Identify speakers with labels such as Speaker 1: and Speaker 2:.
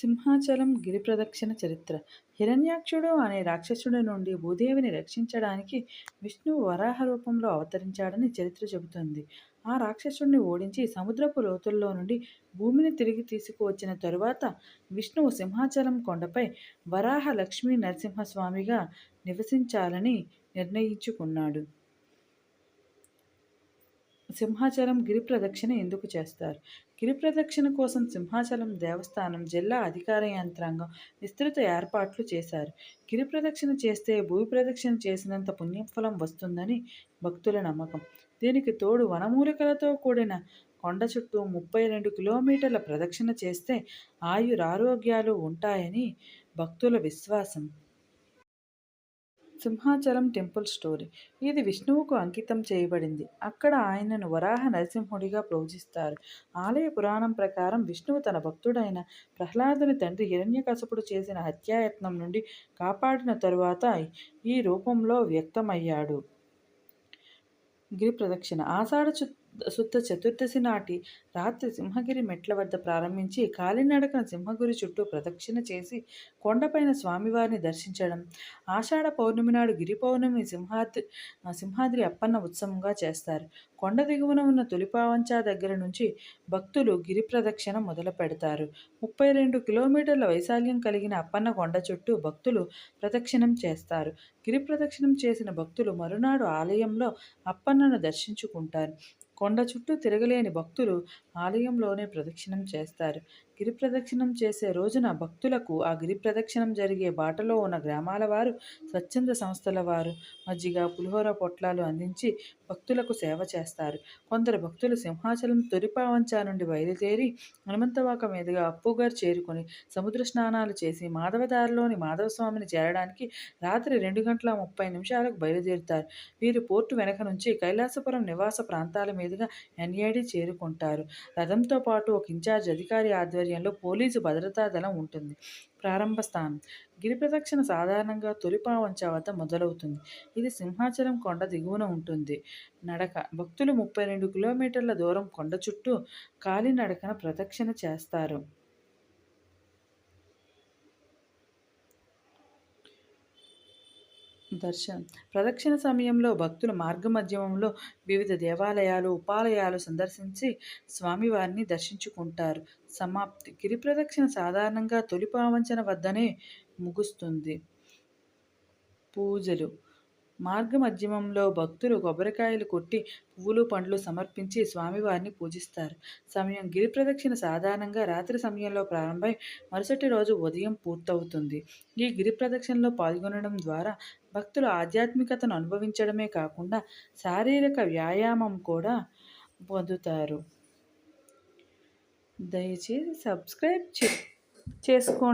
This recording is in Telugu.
Speaker 1: సింహాచలం గిరి ప్రదక్షిణ చరిత్ర. హిరణ్యాక్షుడు అనే రాక్షసుడి నుండి భూదేవిని రక్షించడానికి విష్ణువు వరాహ రూపంలో అవతరించాడని చరిత్ర చెబుతుంది. ఆ రాక్షసుడిని ఓడించి సముద్రపు లోతుల్లో నుండి భూమిని తిరిగి తీసుకువచ్చిన తరువాత విష్ణువు సింహాచలం కొండపై వరాహ లక్ష్మీ నరసింహస్వామిగా నివసించాలని నిర్ణయించుకున్నాడు. సింహాచలం గిరి ప్రదక్షిణ ఎందుకు చేస్తారు? గిరి ప్రదక్షిణ కోసం సింహాచలం దేవస్థానం జిల్లా అధికార యంత్రాంగం విస్తృత ఏర్పాట్లు చేశారు. గిరి ప్రదక్షిణ చేస్తే భూమి ప్రదక్షిణ చేసినంత పుణ్యఫలం వస్తుందని భక్తుల నమ్మకం. దీనికి తోడు వనమూలికలతో కూడిన కొండ చుట్టూ ముప్పై రెండు కిలోమీటర్ల ప్రదక్షిణ చేస్తే ఆయురారోగ్యాలు ఉంటాయని భక్తుల విశ్వాసం. Simhachalam temple story. ఇది విష్ణువుకు అంకితం చేయబడింది. అక్కడ ఆయనను వరాహ నరసింహుడిగా పూజిస్తారు ఆలయ పురాణం ప్రకారం విష్ణువు తన భక్తుడైన ప్రహ్లాదుని తండ్రి హిరణ్యకశపుడు చేసిన హత్యాయత్నం నుండి కాపాడిన తరువాత ఈ రూపంలో వ్యక్తమయ్యాడు. గిరి ప్రదక్షిణ. ఆషాఢ శుద్ధ చతుర్దశి నాటి రాత్రి సింహగిరి మెట్ల వద్ద ప్రారంభించి కాలినడకన సింహగిరి చుట్టూ ప్రదక్షిణ చేసి కొండపైన స్వామివారిని దర్శించడం. ఆషాఢ పౌర్ణమి నాడు గిరి పౌర్ణమి సింహాద్రి సింహాద్రి అప్పన్న ఉత్సవంగా చేస్తారు. కొండ దిగువన ఉన్న తొలిపావంచా దగ్గర నుంచి భక్తులు గిరి ప్రదక్షిణ మొదలు పెడతారు. ముప్పై రెండు కిలోమీటర్ల వైశాల్యం కలిగిన అప్పన్న కొండ చుట్టూ భక్తులు ప్రదక్షిణం చేస్తారు. గిరి ప్రదక్షిణం చేసిన భక్తులు మరునాడు ఆలయంలో అప్పన్నను దర్శించుకుంటారు. కొండ చుట్టూ తిరగలేని భక్తులు ఆలయంలోనే ప్రదక్షిణం చేస్తారు. గిరి ప్రదక్షిణం చేసే రోజున భక్తులకు ఆ గిరి ప్రదక్షిణం జరిగే బాటలో ఉన్న గ్రామాల వారు స్వచ్ఛంద సంస్థల వారు మజ్జిగ పులిహోర పొట్లాలు అందించి భక్తులకు సేవ చేస్తారు. కొందరు భక్తులు సింహాచలం తొలిపావంచా నుండి బయలుదేరి హనుమంతవాక మీదుగా అప్పుగారు చేరుకొని సముద్ర స్నానాలు చేసి మాధవదారిలోని మాధవస్వామిని చేరడానికి రాత్రి రెండు గంటల ముప్పై నిమిషాలకు బయలుదేరుతారు. వీరు పోర్టు వెనక నుంచి కైలాసపురం నివాస ప్రాంతాల మీదుగా ఎన్ఏడి చేరుకుంటారు. రథంతో పాటు ఒక ఇన్ఛార్జ్ అధికారి ఆధ్వర్యం ఆధ్వర్యంలో పోలీసు భద్రతా దళం ఉంటుంది. ప్రారంభ స్థానం. గిరి ప్రదక్షిణ సాధారణంగా తొలిపావంచ వద్ద మొదలవుతుంది. ఇది సింహాచలం కొండ దిగువన ఉంటుంది. నడక. భక్తులు ముప్పై రెండు కిలోమీటర్ల దూరం కొండ చుట్టూ కాలినడకన ప్రదక్షిణ చేస్తారు. దర్శనం. ప్రదక్షిణ సమయంలో భక్తులు మార్గమధ్యమంలో వివిధ దేవాలయాలు ఉపాలయాలు సందర్శించి స్వామివారిని దర్శించుకుంటారు. సమాప్తి. గిరి ప్రదక్షిణ సాధారణంగా తొలి పావంచన వద్దనే ముగుస్తుంది. పూజలు. మార్గమధ్యమంలో భక్తులు కొబ్బరికాయలు కొట్టి పువ్వులు పండ్లు సమర్పించి స్వామివారిని పూజిస్తారు. సమయం గిరి ప్రదక్షిణ సాధారణంగా రాత్రి సమయంలో ప్రారంభమై మరుసటి రోజు ఉదయం పూర్తవుతుంది. ఈ గిరి ప్రదక్షిణలో పాల్గొనడం ద్వారా భక్తులు ఆధ్యాత్మికతను అనుభవించడమే కాకుండా శారీరక వ్యాయామం కూడా పొందుతారు. దయచేసి సబ్స్క్రైబ్ చే చేసుకోండి.